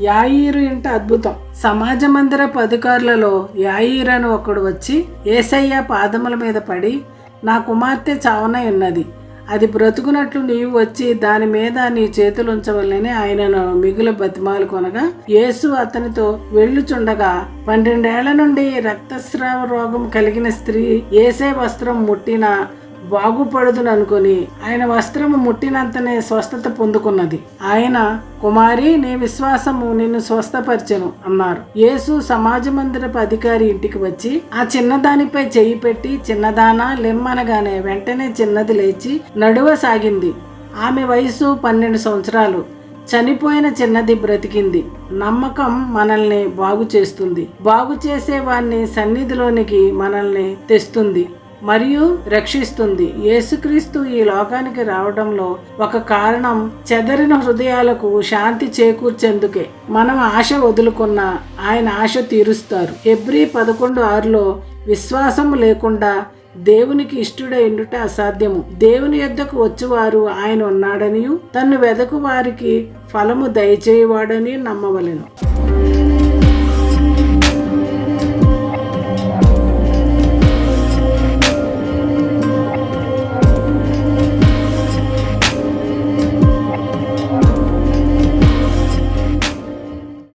యాయిరు ఇంట అద్భుతం. సమాజ మందిరపు అధికారులలో యాయిరు అని ఒకడు వచ్చి ఏసయ్య పాదముల మీద పడి నా కుమార్తె చావనై ఉన్నది. అది బ్రతుకున్నట్లు నీవు వచ్చి దాని మీద నీ చేతులు ఉంచవల్లని ఆయనను మిగులు బతిమాలు కొనగా యేసు అతనితో వెళ్ళుచుండగా పన్నెండేళ్ళ నుండి రక్తస్రావ రోగం కలిగిన స్త్రీ ఏసే వస్త్రం ముట్టిన బాగుపడుదును అనుకుని ఆయన వస్త్రము ముట్టినంతనే స్వస్థత పొందుకున్నది. ఆయన కుమారి నీ విశ్వాసము నిన్ను స్వస్థపరచను అన్నారు. యేసు సమాజ మందిరపు అధికారి ఇంటికి వచ్చి ఆ చిన్నదానిపై చెయ్యి పెట్టి చిన్నదానా లెమ్మనగానే వెంటనే చిన్నది లేచి నడువ సాగింది. ఆమె వయసు పన్నెండు సంవత్సరాలు. చనిపోయిన చిన్నది బ్రతికింది. నమ్మకం మనల్ని బాగు చేస్తుంది బాగు చేసేవాన్ని సన్నిధిలోనికి మనల్ని తెస్తుంది. మరియు రక్షిస్తుంది. యేసుక్రీస్తు ఈ లోకానికి రావడంలో ఒక కారణం చెదరిన హృదయాలకు శాంతి చేకూర్చేందుకే. మనం ఆశ వదులుకున్న ఆయన ఆశ తీరుస్తారు. ఎబ్రి పదకొండు ఆరులో విశ్వాసము లేకుండా దేవునికి ఇష్టుడై ఉండుట అసాధ్యము. దేవుని యొద్దకు వచ్చేవారు ఆయన ఉన్నాడనియు తన్ను వెదకు వారికి ఫలము దయచేయవాడని నమ్మవలెను.